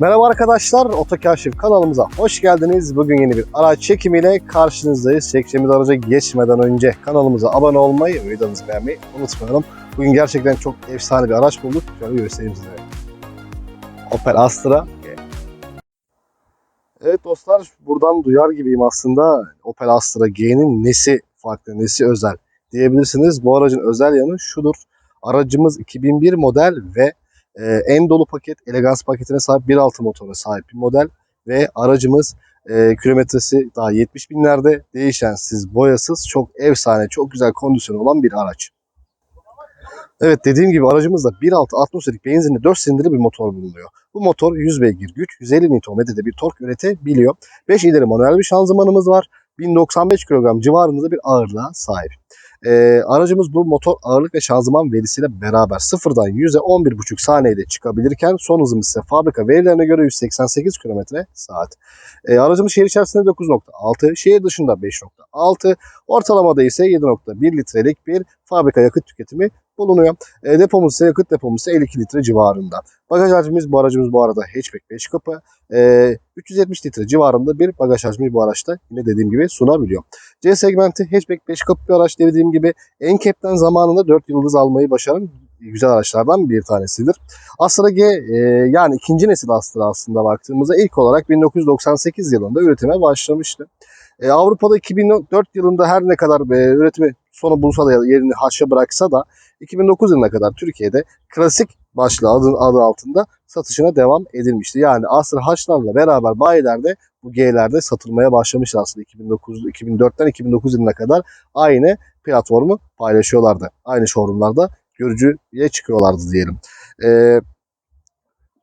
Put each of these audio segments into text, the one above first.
Merhaba arkadaşlar, Otokaşif kanalımıza hoş geldiniz. Bugün yeni bir araç çekimiyle karşınızdayız. Çekeceğimiz araca geçmeden önce kanalımıza abone olmayı videomuzu beğenmeyi unutmayalım. Bugün gerçekten çok efsane bir araç bulduk. Şöyle göstereyim size. Opel Astra. Evet dostlar, buradan duyar gibiyim aslında. Opel Astra G'nin nesi farklı, nesi özel diyebilirsiniz. Bu aracın özel yanı şudur. Aracımız 2001 model ve ee, en dolu paket, elegans paketine sahip 1.6 motora sahip bir model ve aracımız e, kilometresi daha 70 binlerde değişensiz, boyasız, çok efsane, çok güzel kondisyonu olan bir araç. Evet dediğim gibi aracımızda 1.6 atmosferik benzinli 4 silindirli bir motor bulunuyor. Bu motor 100 beygir güç, 150 Nm'de bir tork üretebiliyor. 5 ileri manuel bir şanzımanımız var. 1095 kilogram civarında bir ağırlığa sahip. Ee, aracımız bu motor ağırlık ve şanzıman verisiyle beraber sıfırdan 100'e 11,5 saniyede çıkabilirken son hızımız ise fabrika verilerine göre 188 km saat. Ee, aracımız şehir içerisinde 9.6, şehir dışında 5.6, ortalamada ise 7.1 litrelik bir fabrika yakıt tüketimi bulunuyor. E, depomuz ise yakıt depomuz ise 52 litre civarında. Bagaj hacmimiz bu aracımız bu arada hatchback 5 kapı. E, 370 litre civarında bir bagaj hacmi bu araçta yine dediğim gibi sunabiliyor. C segmenti hatchback 5 kapı bir araç dediğim gibi NCAP'ten zamanında 4 yıldız almayı başaran güzel araçlardan bir tanesidir. Astra G e, yani ikinci nesil Astra aslında baktığımızda ilk olarak 1998 yılında üretime başlamıştı. E, Avrupa'da 2004 yılında her ne kadar e, üretimi sonu bulsa da yerini haşa bıraksa da 2009 yılına kadar Türkiye'de klasik başlığı adı, adı altında satışına devam edilmişti. Yani Astra Haçlarla beraber bayilerde bu G'lerde satılmaya başlamıştı aslında 2009 2004'ten 2009 yılına kadar aynı platformu paylaşıyorlardı. Aynı showroomlarda görücüye çıkıyorlardı diyelim. Ee,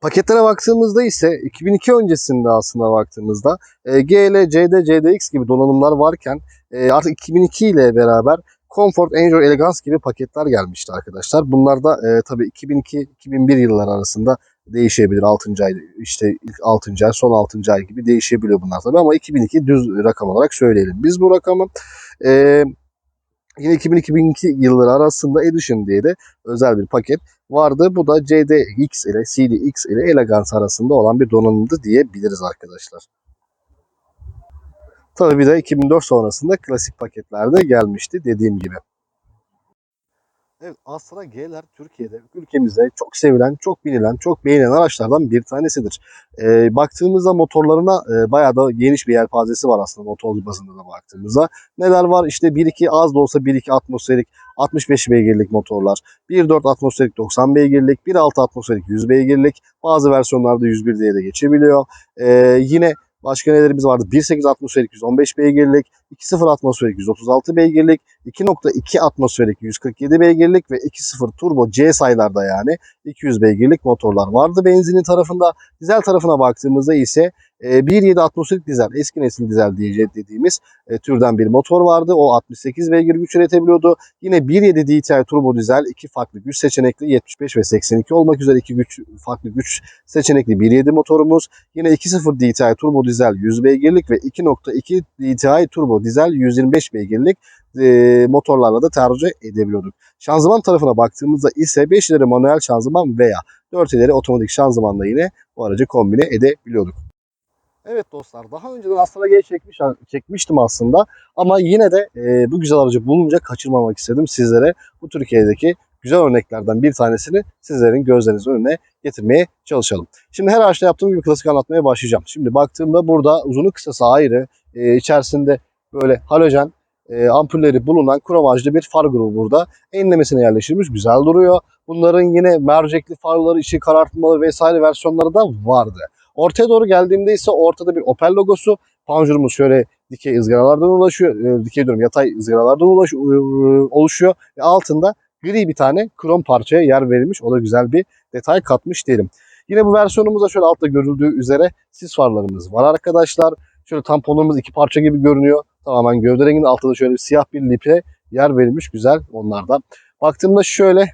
paketlere baktığımızda ise 2002 öncesinde aslında baktığımızda e, GL, CD, CDX gibi donanımlar varken e, artık 2002 ile beraber Comfort, Enjoy, Elegance gibi paketler gelmişti arkadaşlar. Bunlar da e, tabii 2002-2001 yılları arasında değişebilir. 6. ay işte ilk 6. ay son 6. ay gibi değişebiliyor bunlar tabii ama 2002 düz rakam olarak söyleyelim. Biz bu rakamı e, yine 2002 yılları arasında Edition diye de özel bir paket vardı. Bu da CDX ile CDX ile Elegance arasında olan bir donanımdı diyebiliriz arkadaşlar. Tabii bir de 2004 sonrasında klasik paketlerde gelmişti dediğim gibi. Evet Astra G'ler Türkiye'de ülkemizde çok sevilen, çok bilinen, çok beğenilen araçlardan bir tanesidir. Ee, baktığımızda motorlarına e, bayağı da geniş bir yelpazesi var aslında motor bazında da baktığımızda. Neler var? İşte 1-2 az da olsa 1-2 atmosferik 65 beygirlik motorlar, 1.4 atmosferik 90 beygirlik, 1.6 atmosferik 100 beygirlik, bazı versiyonlarda 101 diye de geçebiliyor. Ee, yine Başka nelerimiz vardı? 1.8 atmosferik 115 beygirlik, 2.0 atmosferik 136 beygirlik, 2.2 atmosferik 147 beygirlik ve 2.0 turbo C sayılarda yani 200 beygirlik motorlar vardı benzinin tarafında. Dizel tarafına baktığımızda ise 1.7 atmosferik dizel, eski nesil dizel dediğimiz e, türden bir motor vardı. O 68 beygir güç üretebiliyordu. Yine 1.7 DTI turbo dizel iki farklı güç seçenekli 75 ve 82 olmak üzere iki güç farklı güç seçenekli 1.7 motorumuz. Yine 2.0 DTI turbo dizel 100 beygirlik ve 2.2 DTI turbo dizel 125 beygirlik e, motorlarla da tercih edebiliyorduk. Şanzıman tarafına baktığımızda ise 5 ileri manuel şanzıman veya 4 ileri otomatik şanzımanla yine bu aracı kombine edebiliyorduk. Evet dostlar daha önceden Astra G çekmiş, çekmiştim aslında ama yine de e, bu güzel aracı bulunca kaçırmamak istedim sizlere bu Türkiye'deki güzel örneklerden bir tanesini sizlerin gözlerinizin önüne getirmeye çalışalım. Şimdi her araçta yaptığım gibi klasik anlatmaya başlayacağım. Şimdi baktığımda burada uzunu kısası ayrı e, içerisinde böyle halojen e, ampulleri bulunan kromajlı bir far grubu burada. Enlemesine yerleştirilmiş güzel duruyor. Bunların yine mercekli farları, içi karartmalı vesaire versiyonları da vardı. Ortaya doğru geldiğimde ise ortada bir Opel logosu. Panjurumuz şöyle dikey ızgaralardan ulaşıyor. E, dikey diyorum yatay ızgaralardan ulaş, e, oluşuyor. Ve altında gri bir tane krom parçaya yer verilmiş. O da güzel bir detay katmış diyelim. Yine bu versiyonumuzda şöyle altta görüldüğü üzere sis farlarımız var arkadaşlar. Şöyle tamponlarımız iki parça gibi görünüyor. Tamamen gövde renginin altında da şöyle bir siyah bir lipe yer verilmiş. Güzel onlardan. Baktığımda şöyle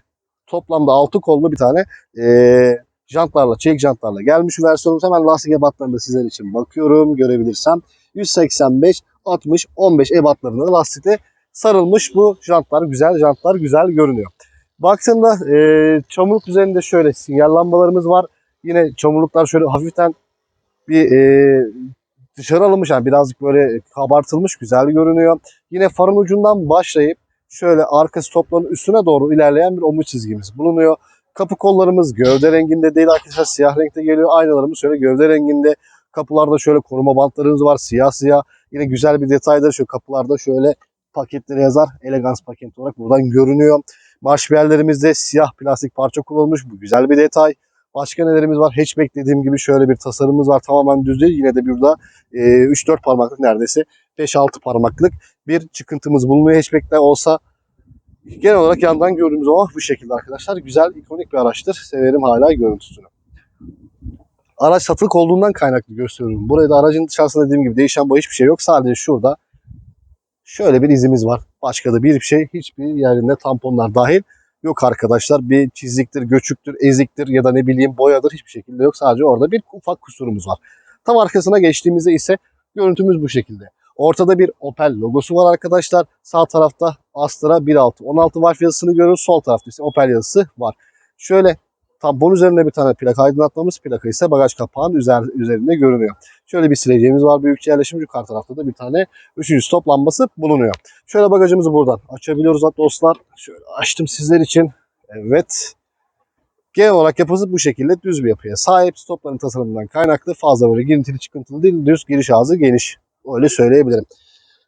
toplamda 6 kollu bir tane ee, jantlarla, çelik jantlarla gelmiş versiyonumuz. Hemen lastik ebatlarını da sizler için bakıyorum görebilirsem. 185, 60, 15 ebatlarında lastikte sarılmış bu jantlar. Güzel jantlar güzel görünüyor. Baktığımda e, çamurluk üzerinde şöyle sinyal lambalarımız var. Yine çamurluklar şöyle hafiften bir e, dışarı alınmış yani birazcık böyle kabartılmış güzel görünüyor. Yine farın ucundan başlayıp şöyle arka stopların üstüne doğru ilerleyen bir omuz çizgimiz bulunuyor. Kapı kollarımız gövde renginde değil arkadaşlar siyah renkte geliyor. Aynalarımız şöyle gövde renginde. Kapılarda şöyle koruma bantlarımız var siyah siyah. Yine güzel bir detaydır şu kapılarda şöyle paketleri yazar. Elegans paket olarak buradan görünüyor. Marş yerlerimizde siyah plastik parça kullanılmış. Bu güzel bir detay. Başka nelerimiz var? Hatchback dediğim gibi şöyle bir tasarımımız var. Tamamen düz değil. Yine de burada e, 3-4 parmaklık neredeyse 5-6 parmaklık bir çıkıntımız bulunuyor. Hatchback'te olsa genel olarak yandan gördüğümüz ama bu şekilde arkadaşlar. Güzel, ikonik bir araçtır. Severim hala görüntüsünü. Araç satılık olduğundan kaynaklı gösteriyorum. Buraya da aracın dışarısında dediğim gibi değişen bu hiçbir şey yok. Sadece şurada şöyle bir izimiz var. Başka da bir şey hiçbir yerinde tamponlar dahil yok arkadaşlar. Bir çiziktir, göçüktür, eziktir ya da ne bileyim boyadır hiçbir şekilde yok. Sadece orada bir ufak kusurumuz var. Tam arkasına geçtiğimizde ise görüntümüz bu şekilde. Ortada bir Opel logosu var arkadaşlar. Sağ tarafta Astra 1.6 16 Watt yazısını görüyoruz. Sol tarafta ise Opel yazısı var. Şöyle tampon üzerinde bir tane plaka aydınlatmamız. Plaka ise bagaj kapağının üzer, üzerinde görünüyor. Şöyle bir sileceğimiz var. Büyükçe yerleşim yukarı tarafta da bir tane üçüncü stop lambası bulunuyor. Şöyle bagajımızı buradan açabiliyoruz dostlar. Şöyle açtım sizler için. Evet. Genel olarak yapısı bu şekilde düz bir yapıya sahip. Stopların tasarımından kaynaklı fazla böyle girintili çıkıntılı değil. Düz giriş ağzı geniş. Öyle söyleyebilirim.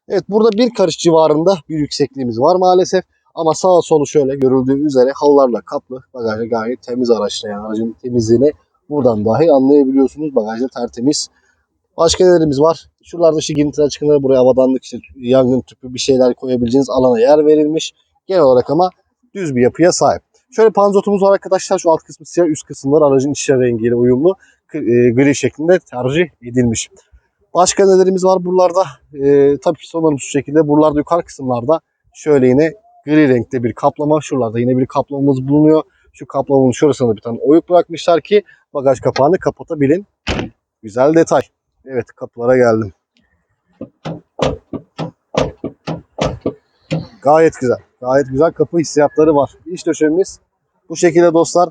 Evet burada bir karış civarında bir yüksekliğimiz var maalesef. Ama sağa solu şöyle görüldüğü üzere halılarla kaplı. Bagajı gayet temiz araçta yani aracın temizliğini buradan dahi anlayabiliyorsunuz. Bagajda tertemiz. Başka nelerimiz var? Şuralarda şu girintiler çıkıntılar buraya avadanlık işte yangın tüpü bir şeyler koyabileceğiniz alana yer verilmiş. Genel olarak ama düz bir yapıya sahip. Şöyle panzotumuz var arkadaşlar. Şu alt kısmı siyah, üst kısımlar aracın içi rengiyle uyumlu. e, Gri şeklinde tercih edilmiş. Başka nelerimiz var buralarda? E, tabii ki sonlarım şu şekilde. Buralarda yukarı kısımlarda şöyle yine gri renkte bir kaplama. Şuralarda yine bir kaplamamız bulunuyor. Şu kaplamanın şurasında bir tane oyuk bırakmışlar ki bagaj kapağını kapatabilin. Güzel detay. Evet kapılara geldim. Gayet güzel. Gayet güzel kapı hissiyatları var. İç döşememiz bu şekilde dostlar.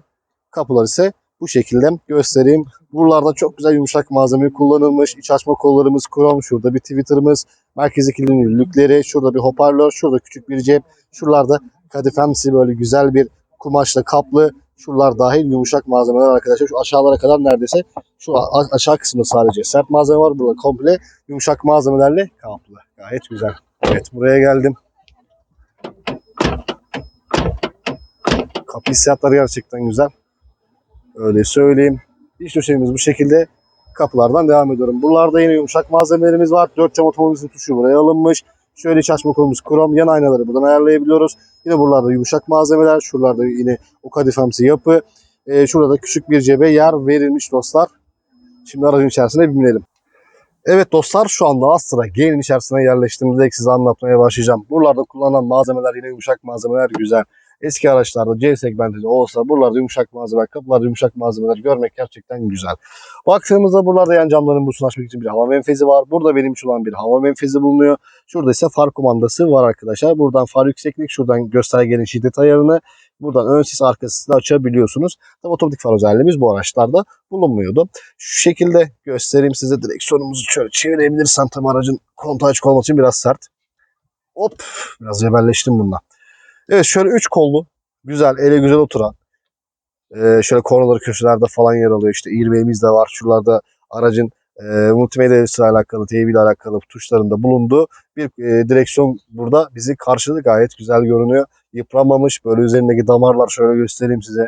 Kapılar ise bu şekilde göstereyim. Buralarda çok güzel yumuşak malzeme kullanılmış. İç açma kollarımız krom. Şurada bir Twitter'ımız. Merkezi kilidin lükleri. Şurada bir hoparlör. Şurada küçük bir cep. Şuralarda kadifemsi böyle güzel bir kumaşla kaplı. Şuralar dahil yumuşak malzemeler arkadaşlar. Şu aşağılara kadar neredeyse şu aşağı kısmında sadece sert malzeme var. Burada komple yumuşak malzemelerle kaplı. Gayet güzel. Evet buraya geldim. Kapı hissiyatları gerçekten güzel. Öyle söyleyeyim. İç döşeğimiz bu şekilde. Kapılardan devam ediyorum. Buralarda yine yumuşak malzemelerimiz var. 4 cam otomobilimizin tuşu buraya alınmış. Şöyle iç açma kolumuz krom. Yan aynaları buradan ayarlayabiliyoruz. Yine buralarda yumuşak malzemeler. Şuralarda yine o kadifemsi yapı. Ee, şurada da küçük bir cebe yer verilmiş dostlar. Şimdi aracın içerisine bir binelim. Evet dostlar şu anda Astra G'nin içerisine yerleştiğimizde size anlatmaya başlayacağım. Buralarda kullanılan malzemeler yine yumuşak malzemeler güzel. Eski araçlarda C segmentinde olsa buralarda yumuşak malzemeler, kapılarda yumuşak malzemeler görmek gerçekten güzel. Baktığımızda buralarda yan camların busunu açmak için bir hava menfezi var. Burada benim için olan bir hava menfezi bulunuyor. Şurada ise far kumandası var arkadaşlar. Buradan far yükseklik, şuradan göstergenin şiddet ayarını, buradan ön sis arka sisini açabiliyorsunuz. Tabii otomatik far özelliğimiz bu araçlarda bulunmuyordu. Şu şekilde göstereyim size direksiyonumuzu şöyle çevirebilirsem tam aracın kontağı açık olması için biraz sert. Hop biraz cebelleştim bununla. Evet şöyle 3 kollu güzel ele güzel oturan e, şöyle kornaları köşelerde falan yer alıyor. İşte airbag'imiz de var. Şuralarda aracın e, multimedya ile alakalı, TV ile alakalı tuşlarında bulunduğu bir e, direksiyon burada bizi karşıladı. Gayet güzel görünüyor. Yıpranmamış. Böyle üzerindeki damarlar şöyle göstereyim size.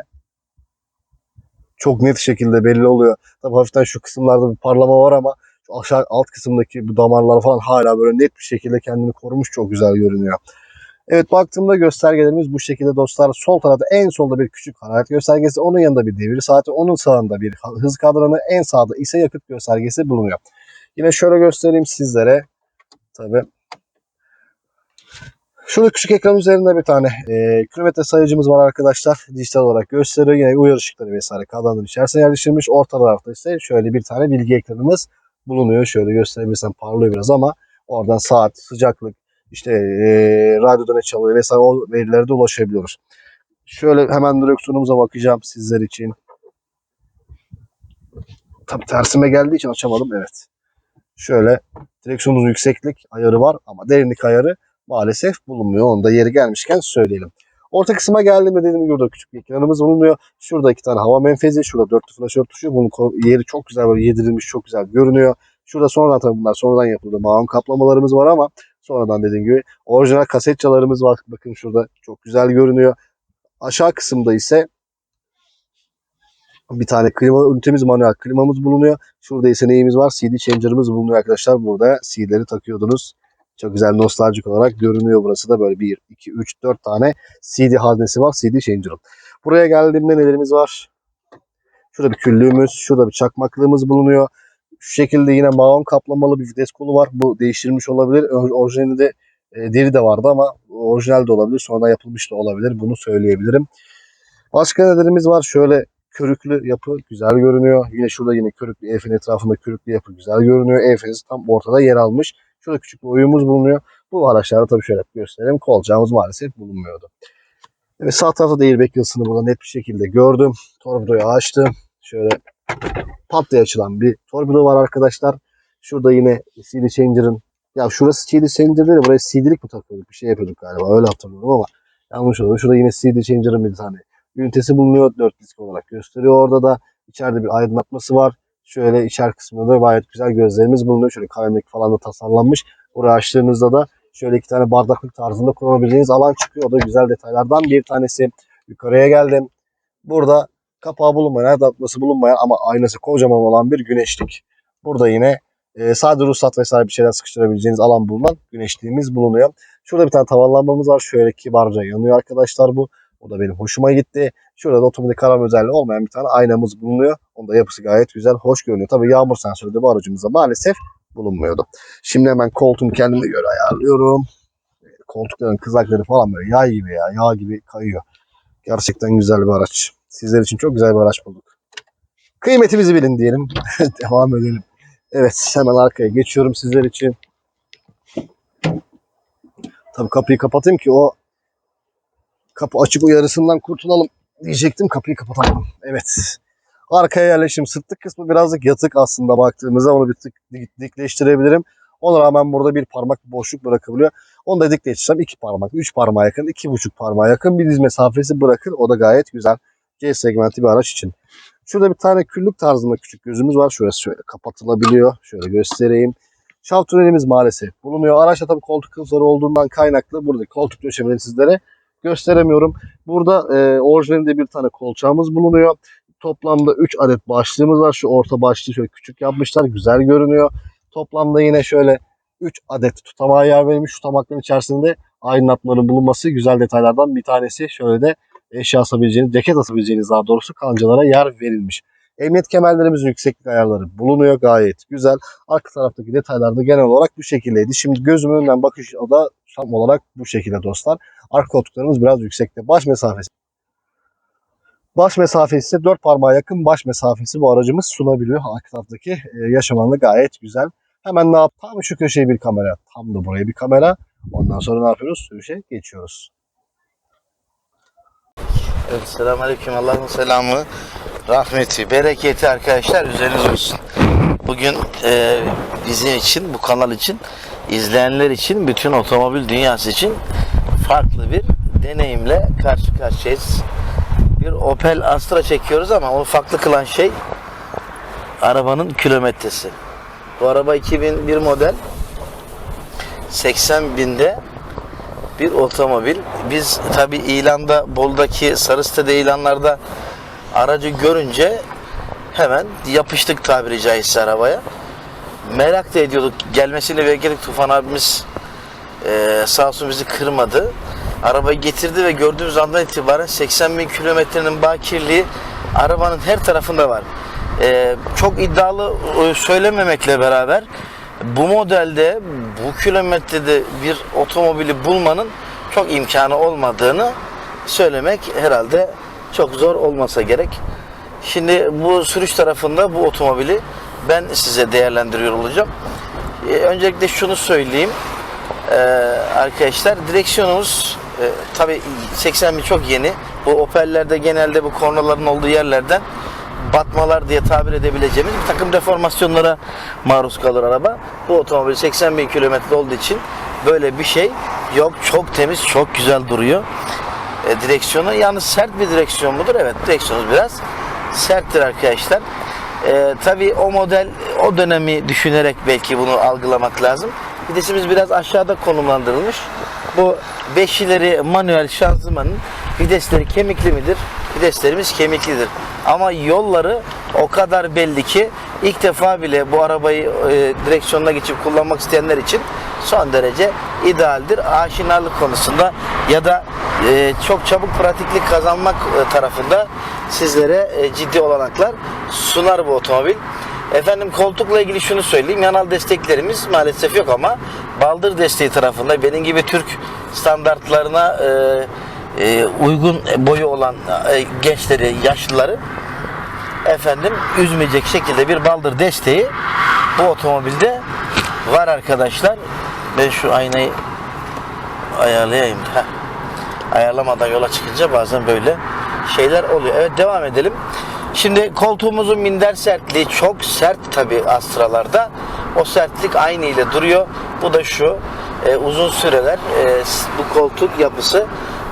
Çok net şekilde belli oluyor. Tabii hafiften şu kısımlarda bir parlama var ama şu aşağı alt kısımdaki bu damarlar falan hala böyle net bir şekilde kendini korumuş. Çok güzel görünüyor. Evet baktığımda göstergelerimiz bu şekilde dostlar. Sol tarafta en solda bir küçük hararet göstergesi. Onun yanında bir devir saati. Onun sağında bir hız kadranı. En sağda ise yakıt göstergesi bulunuyor. Yine şöyle göstereyim sizlere. Tabii. Şurada küçük ekran üzerinde bir tane e, kilometre sayıcımız var arkadaşlar. Dijital olarak gösteriyor. Yine uyarı ışıkları vesaire kadranların içerisine yerleştirilmiş. Orta tarafta ise şöyle bir tane bilgi ekranımız bulunuyor. Şöyle gösterebilirsem parlıyor biraz ama oradan saat, sıcaklık, işte e, radyoda çalıyor vesaire o verilere de ulaşabiliyoruz. Şöyle hemen direksiyonumuza bakacağım sizler için. Tabii tersime geldiği için açamadım. Evet. Şöyle direksiyonumuzun yükseklik ayarı var ama derinlik ayarı maalesef bulunmuyor. Onu da yeri gelmişken söyleyelim. Orta kısma geldiğimde dediğim gibi burada küçük bir ekranımız bulunuyor. Şurada iki tane hava menfezi, şurada dörtlü flaşör tuşu. Bunun yeri çok güzel böyle yedirilmiş, çok güzel görünüyor. Şurada sonradan tabii bunlar sonradan yapıldı. Mağun kaplamalarımız var ama sonradan dediğim gibi orijinal kasetçalarımız var. Bakın şurada çok güzel görünüyor. Aşağı kısımda ise bir tane klima ünitemiz manuel klimamız bulunuyor. Şurada ise neyimiz var? CD changer'ımız bulunuyor arkadaşlar. Burada CD'leri takıyordunuz. Çok güzel nostaljik olarak görünüyor burası da böyle 1, 2, 3, 4 tane CD haznesi var CD changer'ın. Buraya geldiğimde nelerimiz var? Şurada bir küllüğümüz, şurada bir çakmaklığımız bulunuyor. Şu şekilde yine maon kaplamalı bir vites kolu var. Bu değiştirilmiş olabilir. Or- Orijinalinde e, deri de vardı ama orijinal de olabilir. Sonradan yapılmış da olabilir. Bunu söyleyebilirim. Başka nelerimiz var? Şöyle körüklü yapı güzel görünüyor. Yine şurada yine körüklü EF'in etrafında körüklü yapı güzel görünüyor. EF'iniz tam ortada yer almış. Şurada küçük bir oyumuz bulunuyor. Bu araçlarda tabii şöyle göstereyim. Kolcağımız maalesef bulunmuyordu. Evet sağ tarafta da airbag burada net bir şekilde gördüm. Torpidoyu açtım. Şöyle pat açılan bir torpido var arkadaşlar. Şurada yine CD changer'ın ya şurası CD changer değil buraya CD'lik mi takıyorduk bir şey yapıyorduk galiba öyle hatırlıyorum ama yanlış oldu. Şurada yine CD changer'ın bir tane ünitesi bulunuyor. 4 disk olarak gösteriyor. Orada da içeride bir aydınlatması var. Şöyle içer kısmında da gayet güzel gözlerimiz bulunuyor. Şöyle kalemlik falan da tasarlanmış. Burayı açtığınızda da şöyle iki tane bardaklık tarzında kullanabileceğiniz alan çıkıyor. O da güzel detaylardan bir tanesi. Yukarıya geldim. Burada kapağı bulunmayan, aydınlatması bulunmayan ama aynası kocaman olan bir güneşlik. Burada yine e, sadece ruhsat vesaire bir şeyler sıkıştırabileceğiniz alan bulunan güneşliğimiz bulunuyor. Şurada bir tane tavan lambamız var. Şöyle kibarca yanıyor arkadaşlar bu. O da benim hoşuma gitti. Şurada da otomatik kararma özelliği olmayan bir tane aynamız bulunuyor. Onun da yapısı gayet güzel, hoş görünüyor. Tabii yağmur sensörü de bu aracımızda maalesef bulunmuyordu. Şimdi hemen koltuğumu kendime göre ayarlıyorum. Koltukların kızakları falan böyle yağ gibi ya, yağ gibi kayıyor. Gerçekten güzel bir araç. Sizler için çok güzel bir araç bulduk. Kıymetimizi bilin diyelim. Devam edelim. Evet hemen arkaya geçiyorum sizler için. Tabii kapıyı kapatayım ki o kapı açık uyarısından kurtulalım diyecektim. Kapıyı kapatalım. Evet. Arkaya yerleşim sırtlık kısmı birazcık yatık aslında baktığımızda onu bir tık dik- dikleştirebilirim. Ona rağmen burada bir parmak boşluk bırakabiliyor. Onu da dikleştirsem iki parmak, üç parmağa yakın, iki buçuk parmağa yakın bir diz mesafesi bırakır. O da gayet güzel. C segmenti bir araç için. Şurada bir tane küllük tarzında küçük gözümüz var. Şurası şöyle kapatılabiliyor. Şöyle göstereyim. Şaft tünelimiz maalesef bulunuyor. Araçta tabii koltuk kılıfları olduğundan kaynaklı burada koltuk döşemeleri sizlere gösteremiyorum. Burada e, orijinalinde bir tane kolçağımız bulunuyor. Toplamda 3 adet başlığımız var. Şu orta başlığı şöyle küçük yapmışlar. Güzel görünüyor. Toplamda yine şöyle 3 adet tutamağa yer verilmiş. Tutamakların içerisinde aydınlatmaların bulunması güzel detaylardan bir tanesi. Şöyle de eşya asabileceğiniz, ceket asabileceğiniz daha doğrusu kancalara yer verilmiş. Emniyet kemerlerimizin yükseklik ayarları bulunuyor gayet güzel. Arka taraftaki detaylar da genel olarak bu şekildeydi. Şimdi gözümün önünden bakış o da tam olarak bu şekilde dostlar. Arka koltuklarımız biraz yüksekte. Baş mesafesi. Baş mesafesi ise 4 parmağa yakın baş mesafesi bu aracımız sunabiliyor. Arka taraftaki e, yaşam gayet güzel. Hemen ne yap? Tam şu köşeye bir kamera. Tam da buraya bir kamera. Ondan sonra ne yapıyoruz? Sürüşe geçiyoruz. Evet, selamünaleyküm. Allah'ın selamı, rahmeti, bereketi arkadaşlar üzeriniz olsun. Bugün e, bizim için, bu kanal için, izleyenler için, bütün otomobil dünyası için farklı bir deneyimle karşı karşıyayız. Bir Opel Astra çekiyoruz ama onu farklı kılan şey arabanın kilometresi. Bu araba 2001 model 80 binde bir otomobil. Biz tabi ilanda Bol'daki sarı sitede ilanlarda aracı görünce hemen yapıştık tabiri caizse arabaya. Merak da ediyorduk. Gelmesiyle bekledik Tufan abimiz eee sağ olsun bizi kırmadı. Arabayı getirdi ve gördüğümüz andan itibaren 80 bin kilometrenin bakirliği arabanın her tarafında var. Eee, çok iddialı e, söylememekle beraber bu modelde bu kilometrede bir otomobili bulmanın çok imkanı olmadığını söylemek herhalde çok zor olmasa gerek. Şimdi bu sürüş tarafında bu otomobili ben size değerlendiriyor olacağım. Ee, öncelikle şunu söyleyeyim. Ee, arkadaşlar direksiyonumuz e, tabi 80 bin çok yeni. Bu Opel'lerde genelde bu kornaların olduğu yerlerden batmalar diye tabir edebileceğimiz bir takım deformasyonlara maruz kalır araba. Bu otomobil 80 bin kilometre olduğu için böyle bir şey yok. Çok temiz, çok güzel duruyor. E, direksiyonu yalnız sert bir direksiyon mudur? Evet direksiyonumuz biraz serttir arkadaşlar. E, tabii o model o dönemi düşünerek belki bunu algılamak lazım. Vitesimiz biraz aşağıda konumlandırılmış. Bu beş ileri manuel şanzımanın vitesleri kemikli midir? Viteslerimiz kemiklidir. Ama yolları o kadar belli ki ilk defa bile bu arabayı e, direksiyonuna geçip kullanmak isteyenler için son derece idealdir. Aşinalık konusunda ya da e, çok çabuk pratiklik kazanmak e, tarafında sizlere e, ciddi olanaklar sunar bu otomobil. Efendim koltukla ilgili şunu söyleyeyim. Yanal desteklerimiz maalesef yok ama baldır desteği tarafında benim gibi Türk standartlarına e, e, uygun boyu olan e, gençleri, yaşlıları efendim üzmeyecek şekilde bir baldır desteği bu otomobilde var arkadaşlar. Ben şu aynayı ayarlayayım. Heh. Ayarlamadan yola çıkınca bazen böyle şeyler oluyor. Evet devam edelim. Şimdi koltuğumuzun minder sertliği çok sert tabi Astra'larda. O sertlik aynı ile duruyor. Bu da şu. e, uzun süreler e, bu koltuk yapısı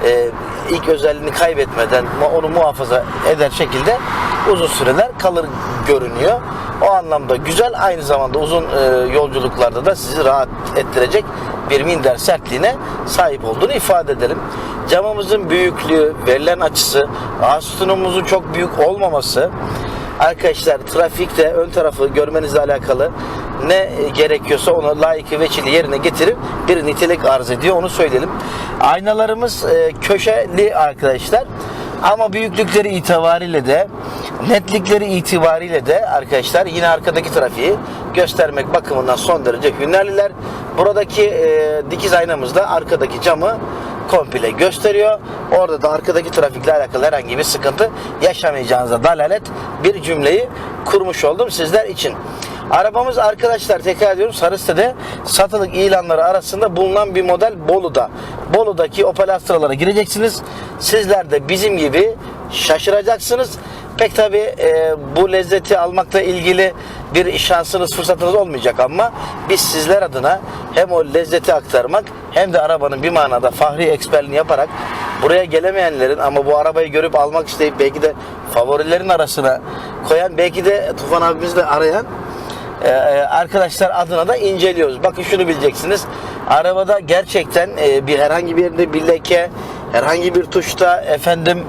e, ilk özelliğini kaybetmeden onu muhafaza eder şekilde uzun süreler kalır görünüyor. O anlamda güzel aynı zamanda uzun e, yolculuklarda da sizi rahat ettirecek bir minder sertliğine sahip olduğunu ifade edelim. Camımızın büyüklüğü, verilen açısı, astunumuzun çok büyük olmaması, arkadaşlar trafikte ön tarafı görmenizle alakalı ne gerekiyorsa onu layıkı veçili yerine getirip bir nitelik arz ediyor onu söyleyelim. Aynalarımız e, köşeli arkadaşlar. Ama büyüklükleri itibariyle de netlikleri itibariyle de arkadaşlar yine arkadaki trafiği göstermek bakımından son derece hünerliler. Buradaki e, dikiz aynamız da arkadaki camı komple gösteriyor. Orada da arkadaki trafikle alakalı herhangi bir sıkıntı yaşamayacağınıza dalalet bir cümleyi kurmuş oldum sizler için. Arabamız arkadaşlar tekrar ediyorum Sarıste'de satılık ilanları arasında bulunan bir model Bolu'da. Bolu'daki Opel Astra'lara gireceksiniz. Sizler de bizim gibi şaşıracaksınız. Pek tabi e, bu lezzeti almakla ilgili bir şansınız, fırsatınız olmayacak ama biz sizler adına hem o lezzeti aktarmak hem de arabanın bir manada fahri eksperliğini yaparak buraya gelemeyenlerin ama bu arabayı görüp almak isteyip belki de favorilerin arasına koyan belki de Tufan abimiz de arayan ee, arkadaşlar adına da inceliyoruz. Bakın şunu bileceksiniz. Arabada gerçekten e, bir herhangi bir yerinde bir leke, herhangi bir tuşta efendim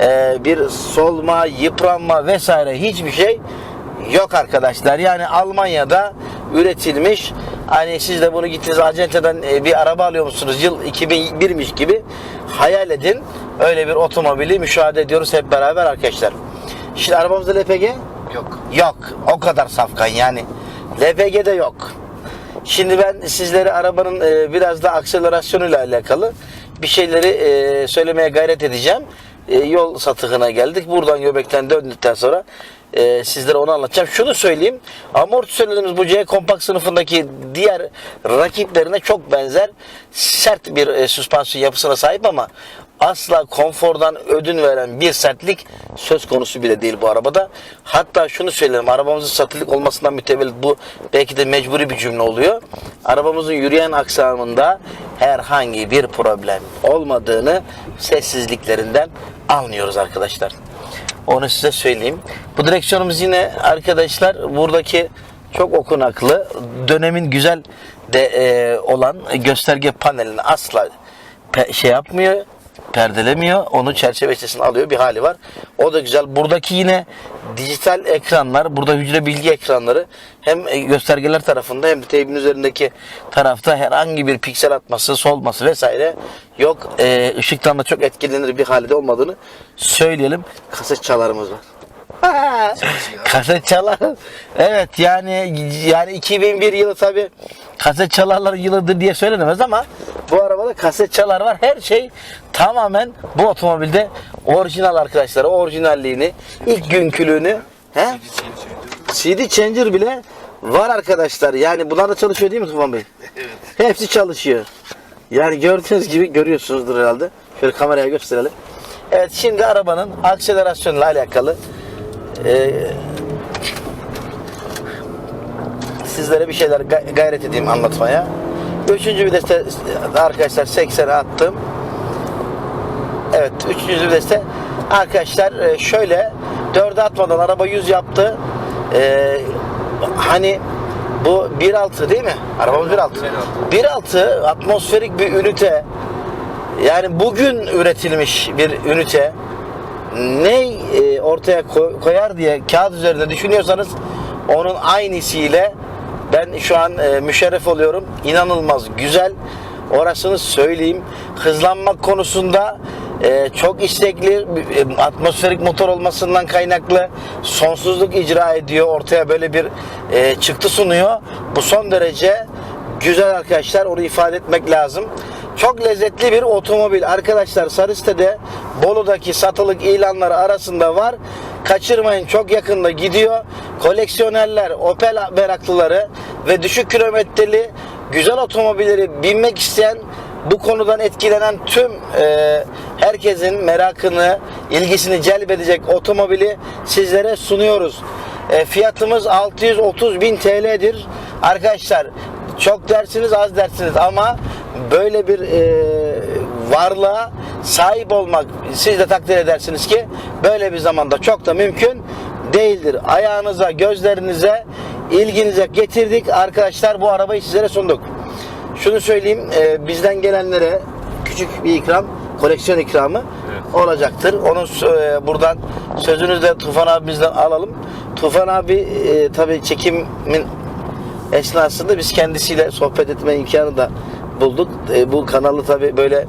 e, bir solma, yıpranma vesaire hiçbir şey yok arkadaşlar. Yani Almanya'da üretilmiş hani siz de bunu gittiniz acenteden e, bir araba alıyor musunuz yıl 2001'miş gibi hayal edin. Öyle bir otomobili müşahede ediyoruz hep beraber arkadaşlar. Şimdi arabamızda LPG Yok. Yok. O kadar safkan yani. LPG de yok. Şimdi ben sizlere arabanın e, biraz da akselerasyonuyla alakalı bir şeyleri e, söylemeye gayret edeceğim. Yol satığına geldik. Buradan Göbek'ten döndükten sonra e, sizlere onu anlatacağım. Şunu söyleyeyim. Amortisörlerimiz bu C kompakt sınıfındaki diğer rakiplerine çok benzer sert bir e, süspansiyon yapısına sahip ama asla konfordan ödün veren bir sertlik söz konusu bile değil bu arabada. Hatta şunu söyleyelim arabamızın satılık olmasından mütevellit bu belki de mecburi bir cümle oluyor. Arabamızın yürüyen aksamında herhangi bir problem olmadığını sessizliklerinden anlıyoruz arkadaşlar. Onu size söyleyeyim. Bu direksiyonumuz yine arkadaşlar buradaki çok okunaklı dönemin güzel de e, olan gösterge panelini asla şey yapmıyor perdelemiyor. Onu çerçeve içerisine alıyor bir hali var. O da güzel. Buradaki yine dijital ekranlar, burada hücre bilgi ekranları hem e, göstergeler tarafında hem de teybin üzerindeki tarafta herhangi bir piksel atması, solması vesaire yok. E, ışıktan da çok etkilenir bir halde olmadığını söyleyelim. Kaset çalarımız var. kaset çalar. Evet yani yani 2001 yılı tabi kaset çalarların yılıdır diye söylenemez ama bu arabada kaset çalar var. Her şey tamamen bu otomobilde orijinal arkadaşlar. Orijinalliğini, ilk günkülüğünü he? CD changer bile var arkadaşlar. Yani bunlar da çalışıyor değil mi Tufan Bey? Evet. Hepsi çalışıyor. Yani gördüğünüz gibi görüyorsunuzdur herhalde. Şöyle kameraya gösterelim. Evet şimdi arabanın akselerasyonla alakalı e, sizlere bir şeyler gay- gayret edeyim anlatmaya. Üçüncü viteste arkadaşlar 80'e attım. Evet, üçüncü viteste arkadaşlar e, şöyle dörde atmadan araba 100 yaptı. E, hani bu 1.6 değil mi? Arabamız 1.6. 1.6 atmosferik bir ünite. Yani bugün üretilmiş bir ünite ne e, ortaya koy- koyar diye kağıt üzerinde düşünüyorsanız onun aynısıyla ben şu an e, müşerref oluyorum. İnanılmaz güzel. Orasını söyleyeyim. Hızlanmak konusunda e, çok istekli e, atmosferik motor olmasından kaynaklı sonsuzluk icra ediyor. Ortaya böyle bir e, çıktı sunuyor. Bu son derece güzel arkadaşlar. Onu ifade etmek lazım. Çok lezzetli bir otomobil. Arkadaşlar Sarıste'de Bolu'daki satılık ilanları arasında var. Kaçırmayın çok yakında gidiyor. Koleksiyonerler, Opel meraklıları ve düşük kilometreli güzel otomobilleri binmek isteyen bu konudan etkilenen tüm e, herkesin merakını, ilgisini celbedecek otomobili sizlere sunuyoruz. E, fiyatımız 630 bin TL'dir. Arkadaşlar çok dersiniz az dersiniz ama böyle bir e, varlığa sahip olmak siz de takdir edersiniz ki böyle bir zamanda çok da mümkün değildir. Ayağınıza, gözlerinize, ilginize getirdik. Arkadaşlar bu arabayı sizlere sunduk. Şunu söyleyeyim, e, bizden gelenlere küçük bir ikram, koleksiyon ikramı olacaktır. Onun e, buradan sözünü de Tufan abimizden alalım. Tufan abi e, tabii çekimin esnasında biz kendisiyle sohbet etme imkanı da bulduk. E, bu kanalı tabii böyle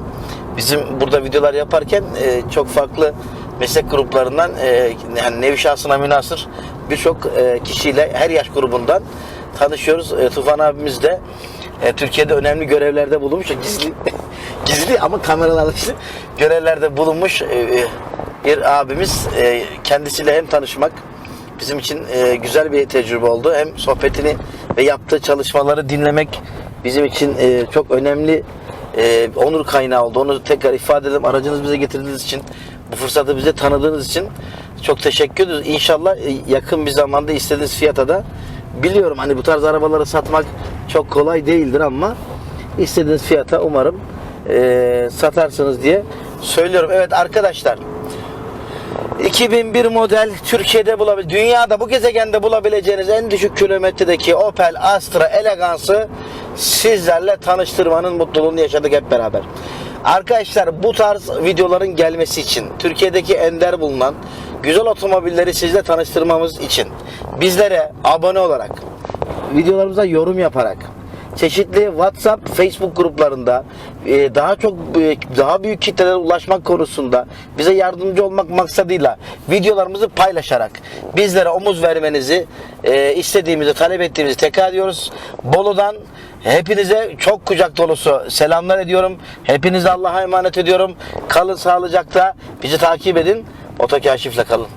bizim burada videolar yaparken e, çok farklı meslek gruplarından e, yani nevi şahsına münasır birçok e, kişiyle her yaş grubundan tanışıyoruz. E, Tufan abimiz de e, Türkiye'de önemli görevlerde bulunmuş. Gizli gizli ama kameralarla işte görevlerde bulunmuş e, e, bir abimiz. E, kendisiyle hem tanışmak bizim için e, güzel bir tecrübe oldu. Hem sohbetini ve yaptığı çalışmaları dinlemek bizim için e, çok önemli e, onur kaynağı oldu. Onu tekrar ifade edelim. Aracınızı bize getirdiğiniz için, bu fırsatı bize tanıdığınız için çok teşekkür ediyoruz. İnşallah e, yakın bir zamanda istediğiniz fiyata da biliyorum hani bu tarz arabaları satmak çok kolay değildir ama istediğiniz fiyata umarım e, satarsınız diye söylüyorum. Evet arkadaşlar 2001 model Türkiye'de bulabil, dünyada bu gezegende bulabileceğiniz en düşük kilometredeki Opel Astra Elegance'ı sizlerle tanıştırmanın mutluluğunu yaşadık hep beraber. Arkadaşlar bu tarz videoların gelmesi için Türkiye'deki ender bulunan güzel otomobilleri sizle tanıştırmamız için bizlere abone olarak videolarımıza yorum yaparak çeşitli WhatsApp, Facebook gruplarında e, daha çok e, daha büyük kitlelere ulaşmak konusunda bize yardımcı olmak maksadıyla videolarımızı paylaşarak bizlere omuz vermenizi e, istediğimizi, talep ettiğimizi tekrar ediyoruz. Bolu'dan hepinize çok kucak dolusu selamlar ediyorum. Hepinizi Allah'a emanet ediyorum. Kalın sağlıcakla. Bizi takip edin. Otokaşifle kalın.